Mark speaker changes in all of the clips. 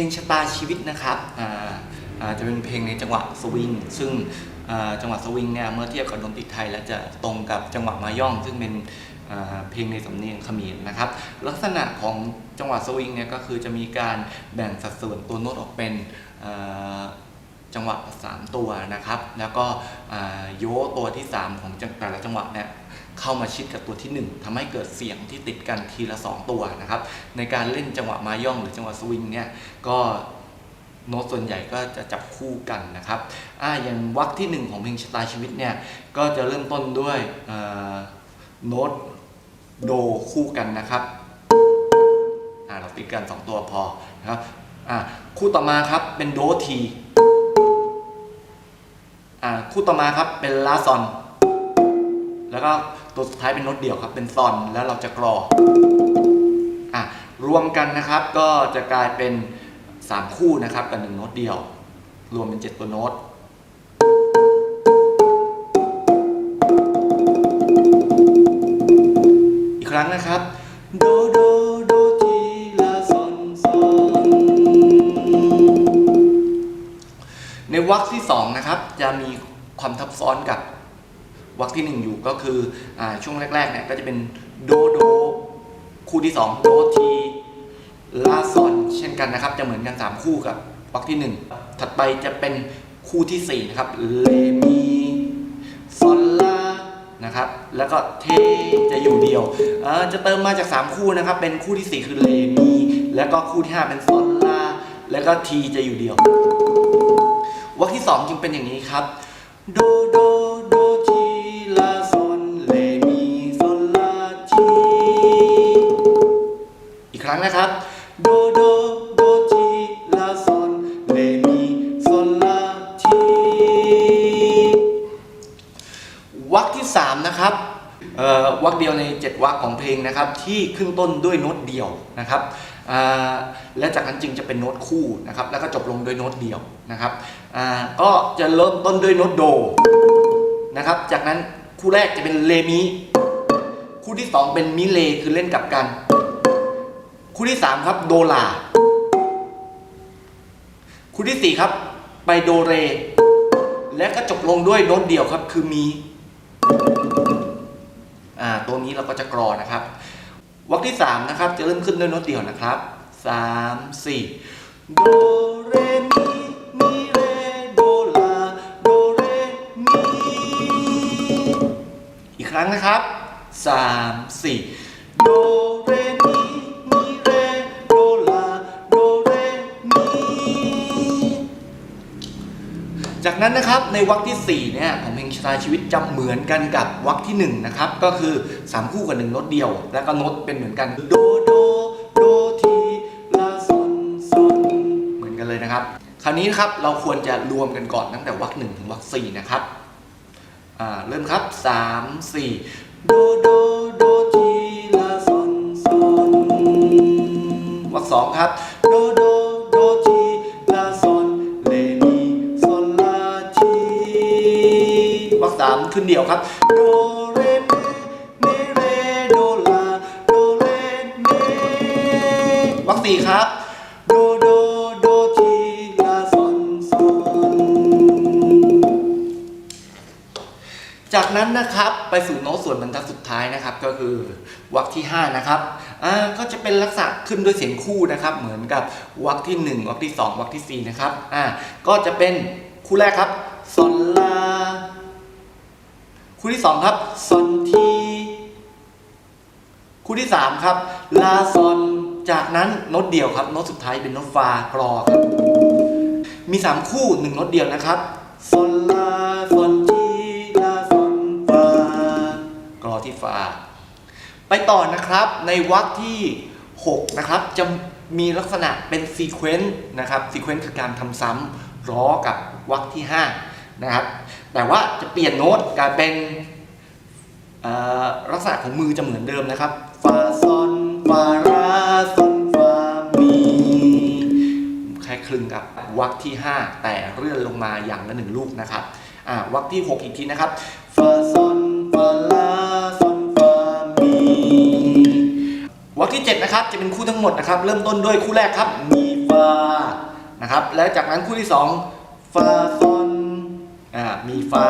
Speaker 1: ลงชะตาชีวิตนะครับจะเป็นเพลงในจังหวะสวิงซึ่งจังหวะสวิงเนี่ยเมื่อเทียบกับดนตรีไทย แล้วจะตรงกับจังหวะมาย่อง ซึ่งเป็นเพลงในสำเนียงเขมรนะครับ ลักษณะของจังหวะสวิงเนี่ยก็คือจะมีการแบ่งสัดส่วนตัวโน้ตออกเป็นจังหวะ 3 ตัวนะครับ แล้วก็โยตัวที่ 3 ของแต่ละจังหวะเนี่ย เข้ามาชิดกับตัวที่ 1ทำให้เกิดเสียงที่ติดกันทีละ 2 ตัวนะครับ ในการเล่นจังหวะมาย่องหรือจังหวะสวิงเนี่ยก็โน้ตส่วนใหญ่ก็จะจับคู่กันนะครับอ่าอย่างวรรคที่ 1 ของเพลงชะตาชีวิตเนี่ยก็จะเริ่มต้นด้วยโน้ตโดคู่กันนะครับอ่าเราติดกัน 2 ตัวพอนะครับอ่าคู่ต่อมาครับเป็นโดทีอ่าคู่ต่อมาครับเป็นลาซอน แล้วก็ ตัวสุดท้ายเป็นโน้ตเดี่ยวครับ เป็นซอนแล้วเราจะกรออะรวมกันนะครับก็จะกลายเป็น 3 คู่นะครับกับ1โน้ตเดียว รวมเป็น 7 ตัวโน้ตอีกครั้งนะครับโดโดโดทีลาซอนซอนในวรรคที่ 2 นะครับ จะมีความทับซ้อนกับ วรรคที่ 1 อยู่ก็คืออช่วงแรกๆเนี่ยก็จะเป็นโดโดคู่ที่ 2 โดทีลาซอนเช่นกันนะครับ จะเหมือนกัน 3 คู่กับวรรคที่ 1 ถัดไปจะเป็นคู่ทีสี่4 นะครับเลมีซอลลานะครับแล้วก็เทจะอยู่เดียวจะเติมมาจาก 3 คู่นะครับ เป็นคู่ที่ 4 คือเลมีแล้วก็คู่ที่ 5 เป็นซอลลาแล้วก็ทีจะอยู่เดียววรรคที่ 2 จึงเป็นอย่างนี้ครับ โดโด นะครับวรรคเดียวใน 7วรรคของเพลงนะครับที่ขึ้นต้นด้วยโน้ตเดียวนะครับและจากนั้นจึงจะเป็นโน้ตคู่นะครับแล้วก็จบลงด้วยโน้ตเดียวนะครับก็จะเริ่มต้นด้วยโน้ตโดนะครับจากนั้นคู่แรกจะเป็นเลมีคู่ที่ 2 เป็นมิเลคือเล่นกับกัน คู่ที่ 3 ครับโดลา คู่ที่ 4 ครับ ไปโดเร และก็จบลงด้วยโน้ตเดียวครับคือมี ตัวนี้เราก็จะกรอนะครับวรรคที่3นะครับจะเริ่มขึ้นด้วยโน้ตเดียวนะครับ3 4โดเรมีมีเรโดลาโดเรมีอีกครั้งนะครับ 3 4โดเรมีมีเรโดลาโดเรมีจากนั้นนะครับในวรรคที่4เนี่ยของเพลง ชะตาชีวิตจะเหมือนกันกับวรรคที่ 1 นะครับ ก็คือ 3 คู่กับ1โน้ตเดียว แล้วก็โน้ตเป็นเหมือนกันโดโดโดทีลาซอนซอนเหมือนกันเลยนะครับ คราวนี้นครับเราควรจะรวมกันก่อนตั้งแต่วรรคหนึ่งถึงวรรคสี่นะครับอ่าเริ่มครับ 3 4 โดโดโดทีลาซอนซอนวรรคสองครับ ขึ้นเดี่ยวครับโดเรมีเมเรโดลาโดเรเมวรรคสี่ครับโดโดโดทีลาซอนซอนจากนั้นนะครับไปสู่โน้ตส่วนบรรทัดสุดท้ายนะครับ ก็คือวรรคที่ 5 นะครับอ่าก็จะเป็นลักษณะขึ้นด้วยเสียงคู่นะครับ เหมือนกับวรรคที่ 1วรรคที่ 2วรรคทีสี่4 นะครับอ่าก็จะเป็นคู่แรกครับซอนลา คู่ที่2ครับซอนทีคู่ที่3ครับ ลาซอนจากนั้นโน้ตเดียวครับโน้ตสุดท้ายเป็นโน้ตฟากรอครับมี3คู่1โน้ตเดียวนะครับซอนลาซอนทีลาซอนฟากรอที่ฟาไปต่อนะครับในวรรคที่6นะครับจะมีลักษณะเป็นซีเควนต์นะครับซีเควนต์คือการทำซ้ำร้อกับวรรคที่ 5 นะครับ แต่ว่าจะเปลี่ยนโน้ตกลายเป็นลักษณะของมือจะเหมือนเดิมนะครับฟาซอนฟาราซอนฟามีคล้ายคลึงกับวรรคที่ 5 แต่เลื่อนลงมาอย่างละหนึ่งลูกนะครับวรรคที่ 6 อีกทีนะครับฟาซอนฟาลาซอนฟามีวรรคที่ 7 นะครับจะเป็นคู่ทั้งหมดนะครับ เริ่มต้นด้วยคู่แรกครับมีฟานะครับ แล้วจากนั้นคู่ที่สองฟาซอน อ่ามีฟา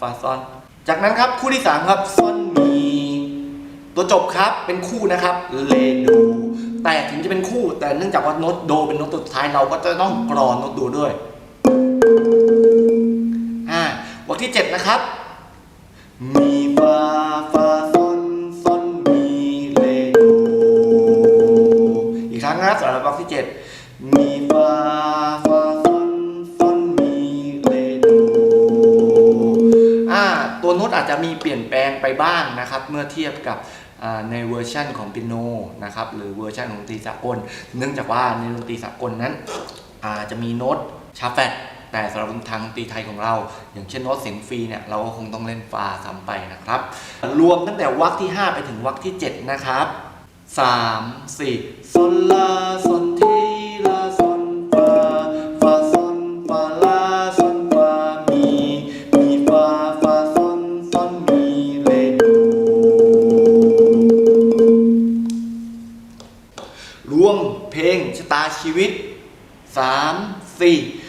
Speaker 1: ฟาซอน จากนั้นครับคู่ที่สามครับซอนมี ตัวจบครับเป็นคู่นะครับเลดูแต่ถึงจะเป็นคู่แต่เนื่องจากว่าโน้ตโดเป็นโน้ตตัวสุดท้ายเราก็จะต้องกรอนโน้ตดูด้วยอ่าวรรคที่เจ็ดนะครับมี มีเปลี่ยนแปลงไปบ้างนะครับ เมื่อเทียบกับในเวอร์ชันของปิโนนะครับหรือเวอร์ชันของดนตรีสากล เนื่องจากว่าในดนตรีสากลนั้นจะมีโน้ตชาร์ปแฟตแต่สำหรับทางดนตรีไทยของเรา อย่างเช่นโน้ตเสียงฟรีเนี่ยเราก็คงต้องเล่นฟาซ้ำไปนะครับ รวมตั้งแต่วรรคที่ 5 ไปถึงวรรคที่ 7 นะครับ 3 4โซลาโซนทีล วิต3 4โด